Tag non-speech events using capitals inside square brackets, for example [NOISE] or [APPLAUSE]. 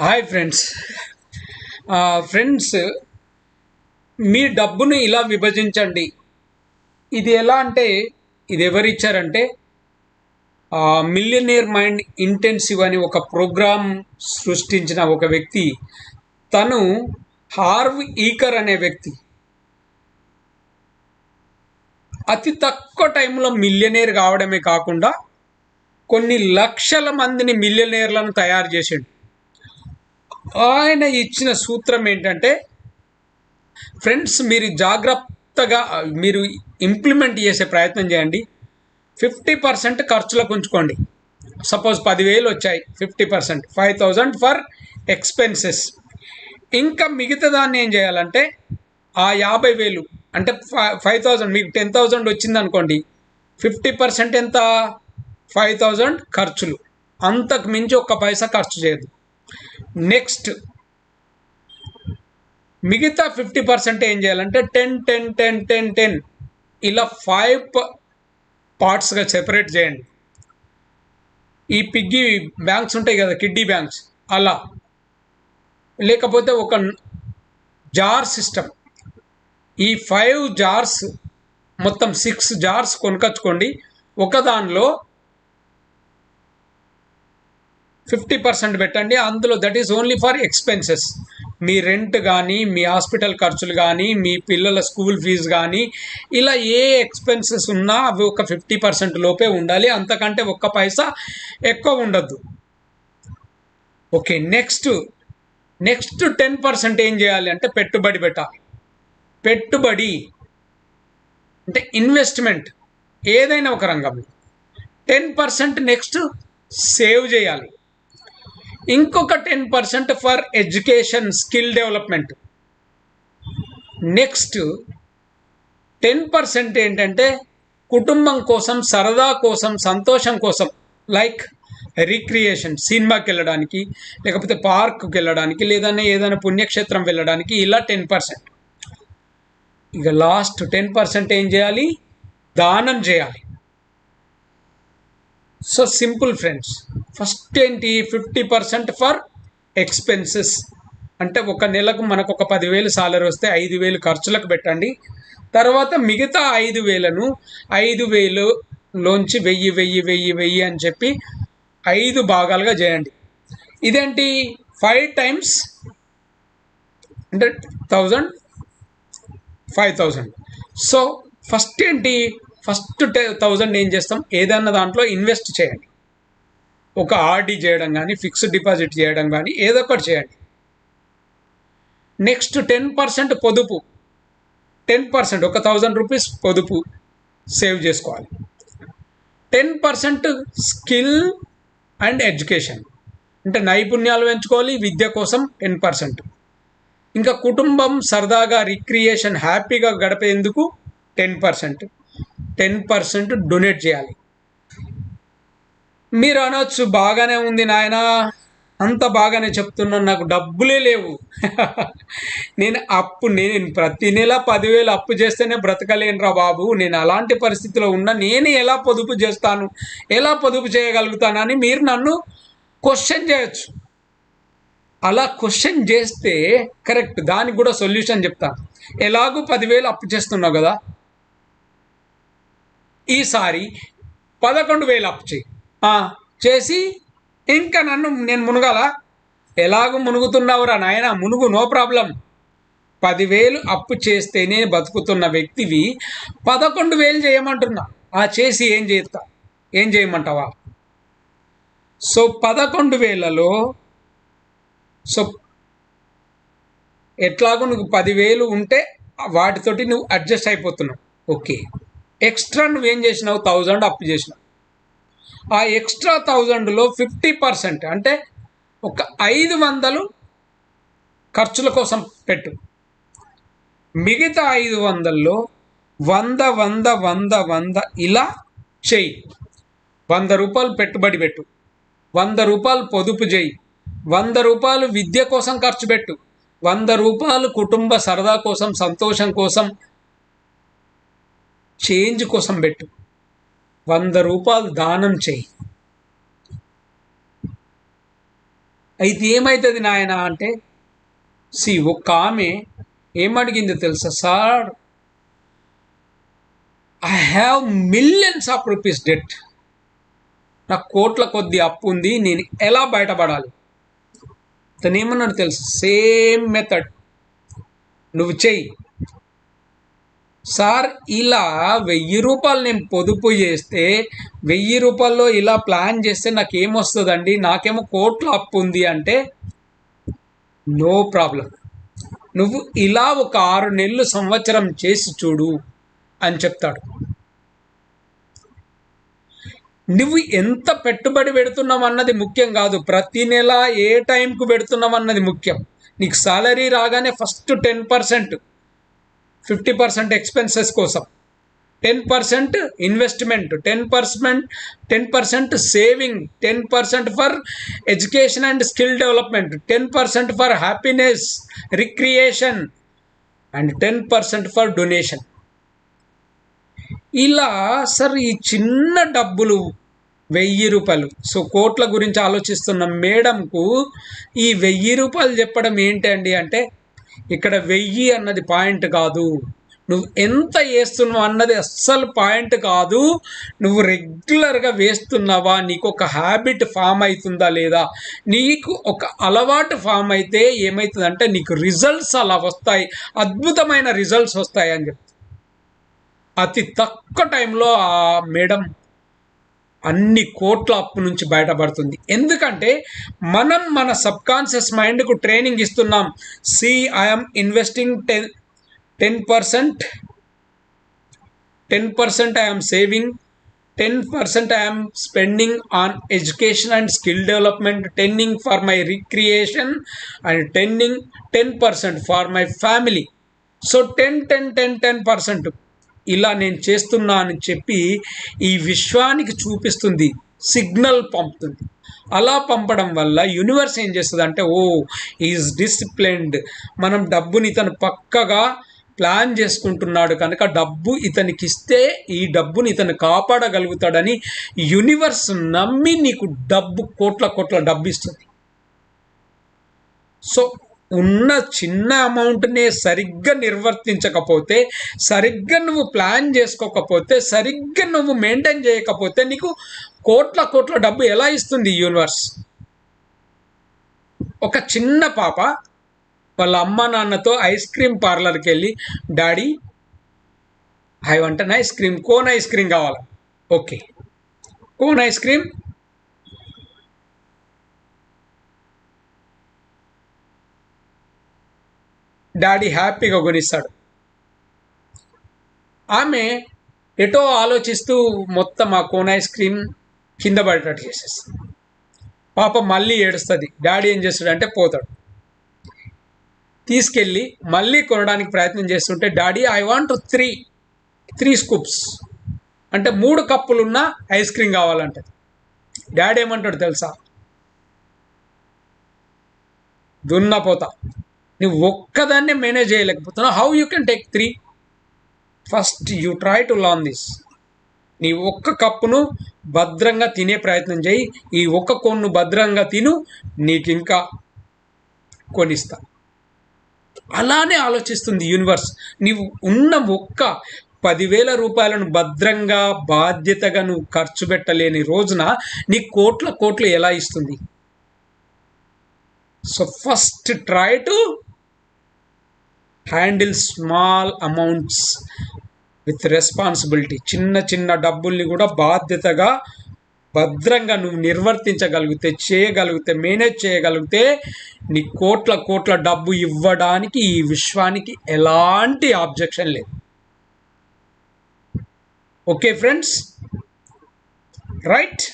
Hi friends. Friends మీ డబ్బును ఇలా విభజించండి. ఇది ఎలా అంటే ఇది ఎవరిచ్చారంటే మిలియనీర్ మైండ్ ఇంటెన్సివ్ అని ఒక ప్రోగ్రామ్ సృష్టించిన ఒక వ్యక్తి. తను హార్వ్ ఈకర్ అనే వ్యక్తి. అతి తక్కువ టైంలో మిలియనేర్ కావడమే కాకుండా కొన్ని లక్షల మందిని మిలియనేర్లను తయారు చేసిండు. ఆయన ఇచ్చిన సూత్రం ఏంటంటే ఫ్రెండ్స్ మీరు జాగ్రత్తగా మీరు ఇంప్లిమెంట్ చేసే ప్రయత్నం చేయండి. ఫిఫ్టీ పర్సెంట్ ఖర్చులకు ఉంచుకోండి సపోజ్ పదివేలు వచ్చాయి fifty percent. Five thousand for expenses. ఇంకా మిగతా దాన్ని ఏం చేయాలంటే ఆ యాభై వేలు అంటే ఫైవ్ థౌజండ్ మీకు టెన్ థౌజండ్ వచ్చింది అనుకోండి ఫిఫ్టీ పర్సెంట్ ఎంత? ఫైవ్ థౌజండ్ ఖర్చులు. అంతకు మించి ఒక్క పైసా ఖర్చు చేయదు నెక్స్ట్ మిగతా ఫిఫ్టీ పర్సెంట్ ఏం చేయాలంటే ten ten ten ten ten ఇలా ఫైవ్ పార్ట్స్గా సెపరేట్ చేయండి. ఈ పిగ్గి బ్యాంక్స్ ఉంటాయి కదా కిడ్డీ బ్యాంక్స్ అలా. లేకపోతే ఒక జార్ సిస్టమ్. ఈ ఫైవ్ జార్స్ మొత్తం సిక్స్ జార్స్ కొనుకొచ్చుకోండి. ఒక దానిలో ఫిఫ్టీ పర్సెంట్ పెట్టండి. అందులో that is only for expenses me rent కానీ మీ హాస్పిటల్ ఖర్చులు కానీ మీ పిల్లల స్కూల్ ఫీజు కానీ ఇలా ఏ ఎక్స్పెన్సెస్ ఉన్నా అవి ఒక ఫిఫ్టీ పర్సెంట్ లోపే ఉండాలి. అంతకంటే ఒక్క పైసా ఎక్కువ ఉండద్దు. Okay next next ten percent ఏం చేయాలి అంటే పెట్టుబడి పెట్టాలి పెట్టుబడి అంటే ఇన్వెస్ట్మెంట్ ఏదైనా ఒక రంగంలో. టెన్ పర్సెంట్ నెక్స్ట్ సేవ్ చేయాలి. ఇంకొక ten percent for education skill development. Next ten percent ఏంటంటే కుటుంబం కోసం సరదా కోసం సంతోషం కోసం లైక్ రిక్రియేషన్ సినిమాకి వెళ్ళడానికి లేకపోతే పార్క్కి వెళ్ళడానికి లేదన్నా ఏదైనా పుణ్యక్షేత్రం వెళ్ళడానికి ఇలా టెన్ పర్సెంట్. ఇక లాస్ట్ టెన్ పర్సెంట్ ఏం చేయాలి? దానం చేయాలి. సో సింపుల్ ఫ్రెండ్స్ ఫస్ట్ ఏంటి? Fifty percent for expenses. అంటే ఒక నెలకు మనకు ఒక పదివేలు సాలరీ వస్తే ఐదు వేలు ఖర్చులకు పెట్టండి. తర్వాత మిగతా ఐదు వేలను ఐదు వేలు లోంచి వెయ్యి వెయ్యి వెయ్యి వెయ్యి అని చెప్పి ఐదు భాగాలుగా చేయండి. ఇదేంటి? ఫైవ్ టైమ్స్ అంటే thousand five thousand. So first ఏంటి? ఫస్ట్ థౌజండ్ ఏం చేస్తాం? ఏదన్నా దాంట్లో ఇన్వెస్ట్ చేయండి. ఒక ఆర్డీ చేయడం కానీ ఫిక్స్డ్ డిపాజిట్ చేయడం కానీ ఏదో ఒకటి చేయండి. నెక్స్ట్ టెన్ పర్సెంట్ పొదుపు. టెన్ పర్సెంట్ ఒక థౌజండ్ రూపీస్ పొదుపు సేవ్ చేసుకోవాలి. Ten percent skill and education అంటే నైపుణ్యాలు పెంచుకోవాలి విద్య కోసం టెన్ పర్సెంట్ ఇంకా కుటుంబం సరదాగా రిక్రియేషన్ హ్యాపీగా గడిపేందుకు ten percent ten percent donate చేయాలి. మీరు అనొచ్చు బాగానే ఉంది నాయన. అంత బాగానే చెప్తున్నాను నాకు డబ్బులే లేవు. [LAUGHS] నేను అప్పు నేను ప్రతి నెల పదివేలు అప్పు చేస్తేనే బ్రతకలేనురా బాబు. నేను అలాంటి పరిస్థితిలో ఉన్నా నేను ఎలా పొదుపు చేస్తాను ఎలా పొదుపు చేయగలుగుతానని మీరు నన్ను క్వశ్చన్ చేయొచ్చు. అలా క్వశ్చన్ చేస్తే కరెక్ట్ దానికి కూడా సొల్యూషన్ చెప్తాను ఎలాగూ పదివేలు అప్పు చేస్తున్నావు కదా? ఈసారి పదకొండు వేలు అప్పు చేయి. చేసి ఇంకా నన్ను నేను మునగాల? ఎలాగో మునుగుతున్నావురా నాయన మునుగు నో ప్రాబ్లం. పదివేలు అప్పు చేస్తేనే బతుకుతున్న వ్యక్తివి పదకొండు వేలు చేయమంటున్నా. ఆ చేసి ఏం చేస్తా? ఏం చేయమంటావా? సో పదకొండు వేలలో సో ఎట్లాగో నువ్వు పదివేలు ఉంటే వాటితోటి నువ్వు అడ్జస్ట్ అయిపోతున్నావు. ఓకే. ఎక్స్ట్రా నువ్వేం చేసినావు? థౌజండ్ అప్పు చేసినావు. ఆ ఎక్స్ట్రా థౌజండ్లో ఫిఫ్టీ పర్సెంట్ అంటే ఒక ఐదు వందలు ఖర్చుల కోసం పెట్టు. మిగతా ఐదు వందల్లో వంద వంద వంద వంద ఇలా చేయి. వంద రూపాయలు పెట్టుబడి పెట్టు. వంద రూపాయలు పొదుపు చేయి. వంద రూపాయలు విద్య కోసం ఖర్చు పెట్టు. వంద రూపాయలు కుటుంబ సరదా కోసం సంతోషం కోసం చేంజ్ కోసం పెట్టు. వంద రూపాయలు దానం చేయి. అయితే ఏమవుతుంది నాయన అంటే సి ఒక్క ఆమె ఏమడిగిందో తెలుసా sir? I have millions of rupees debt. నాకు కోట్ల కొద్ది అప్పు ఉంది నేను ఎలా బయటపడాలి? తను ఏమన్నాడు తెలుసు? Same method. నువ్వు చెయ్యి. సార్ ఇలా వెయ్యి రూపాయలు నేను పొదుపు చేస్తే వెయ్యి రూపాయల్లో ఇలా ప్లాన్ చేస్తే నాకు ఏమొస్తుందండి నాకేమో కోట్ల అప్పు ఉంది అంటే నో ప్రాబ్లం. నువ్వు ఇలా ఒక ఆరు నెలలు సంవత్సరం చేసి చూడు అని చెప్తాడు. నువ్వు ఎంత పెట్టుబడి పెడుతున్నావు అన్నది ముఖ్యం కాదు. ప్రతి నెల ఏ టైంకు పెడుతున్నావు అన్నది ముఖ్యం. నీకు సాలరీ రాగానే first ten percent fifty percent expenses కోసం. Ten percent investment ten percent ten percent saving ten percent for education and skill development ten percent for happiness recreation and ten percent for donation. ఇలా sir ఈ చిన్న డబ్బులు వెయ్యి రూపాయలు. So కోట్ల గురించి ఆలోచిస్తున్న మేడంకు ఈ వెయ్యి రూపాయలు చెప్పడం ఏంటి అండి అంటే ఇక్కడ వెయ్యి అన్నది పాయింట్ కాదు. నువ్వు ఎంత వేస్తున్నావు అన్నది అస్సలు పాయింట్ కాదు. నువ్వు రెగ్యులర్గా వేస్తున్నావా? నీకు ఒక హ్యాబిట్ ఫామ్ అవుతుందా లేదా? నీకు ఒక అలవాటు ఫామ్ అయితే ఏమవుతుందంటే నీకు రిజల్ట్స్ అలా వస్తాయి. అద్భుతమైన రిజల్ట్స్ వస్తాయి అని చెప్తా అతి తక్కువ టైంలో ఆ మేడం అన్ని కోట్ల అప్పు నుంచి బయటపడుతుంది. ఎందుకంటే మనం మన సబ్కాన్షియస్ మైండ్కు ట్రైనింగ్ ఇస్తున్నాం. See I'm investing ten ten percent ten percent I'm saving ten percent I'm spending on education and skill development ten in for my recreation and ten in ten percent for my family. So ten ten ten ten percent ఇలా నేను చేస్తున్నా అని చెప్పి ఈ విశ్వానికి చూపిస్తుంది signal పంపుతుంది. అలా పంపడం వల్ల యూనివర్స్ ఏం చేస్తుంది అంటే ఓ ఈజ్ డిసిప్లిన్డ్ మనం డబ్బుని ఇతను పక్కగా ప్లాన్ చేసుకుంటున్నాడు కనుక డబ్బు ఇతనికి ఇస్తే ఈ డబ్బుని ఇతను కాపాడగలుగుతాడని యూనివర్స్ నమ్మి నీకు డబ్బు కోట్ల కోట్ల డబ్బు ఇస్తుంది. సో ఉన్న చిన్న అమౌంట్నే సరిగ్గా నిర్వర్తించకపోతే సరిగ్గా నువ్వు ప్లాన్ చేసుకోకపోతే సరిగ్గా నువ్వు మెయింటైన్ చేయకపోతే నీకు కోట్ల కోట్ల డబ్బు ఎలా ఇస్తుంది యూనివర్స్? ఒక చిన్న పాప వాళ్ళ అమ్మ నాన్నతో ఐస్ క్రీమ్ పార్లర్కి వెళ్ళి daddy I want ice cream cone ice cream కావాలి? Okay. Cone ice cream? Daddy హ్యాపీగా కొనిస్తాడు. ఆమె ఎటో ఆలోచిస్తూ మొత్తం ఆ కోన్ ఐస్ క్రీమ్ కింద పడేటట్టు చేసేస్తుంది. పాప మళ్ళీ ఏడుస్తుంది. డాడీ ఏం చేస్తాడు అంటే పోతాడు. తీసుకెళ్ళి మళ్ళీ కొనడానికి ప్రయత్నం చేస్తుంటే daddy I want three three scoops అంటే మూడు కప్పులున్న ఐస్ క్రీమ్ కావాలంటే. డాడీ ఏమంటాడు తెలుసా? దున్నపోతా నువ్వు ఒక్కదాన్నే manage చేయలేకపోతున్నావు. How you can take three first you try to learn this నీ ఒక్క కప్పును భద్రంగా తినే ప్రయత్నం చేయి. ఈ ఒక్క కొన్ను భద్రంగా తిను. నీకు ఇంకా కొనిస్తా. అలానే ఆలోచిస్తుంది యూనివర్స్ నీవు ఉన్న ఒక్క పదివేల రూపాయలను భద్రంగా బాధ్యతగా నువ్వు ఖర్చు పెట్టలేని రోజున నీ కోట్ల కోట్లు ఎలా ఇస్తుంది? So first try to handle small amounts with responsibility. చిన్న చిన్న డబ్బుల్ని కూడా బాధ్యతగా భద్రంగా నువ్వు నిర్వర్తించగలిగితే చేయగలిగితే మేనేజ్ చేయగలిగితే నీ కోట్ల కోట్ల డబ్బు ఇవ్వడానికి ఈ విశ్వానికి ఎలాంటి ఆబ్జెక్షన్ లేదు. Okay friends? రైట్?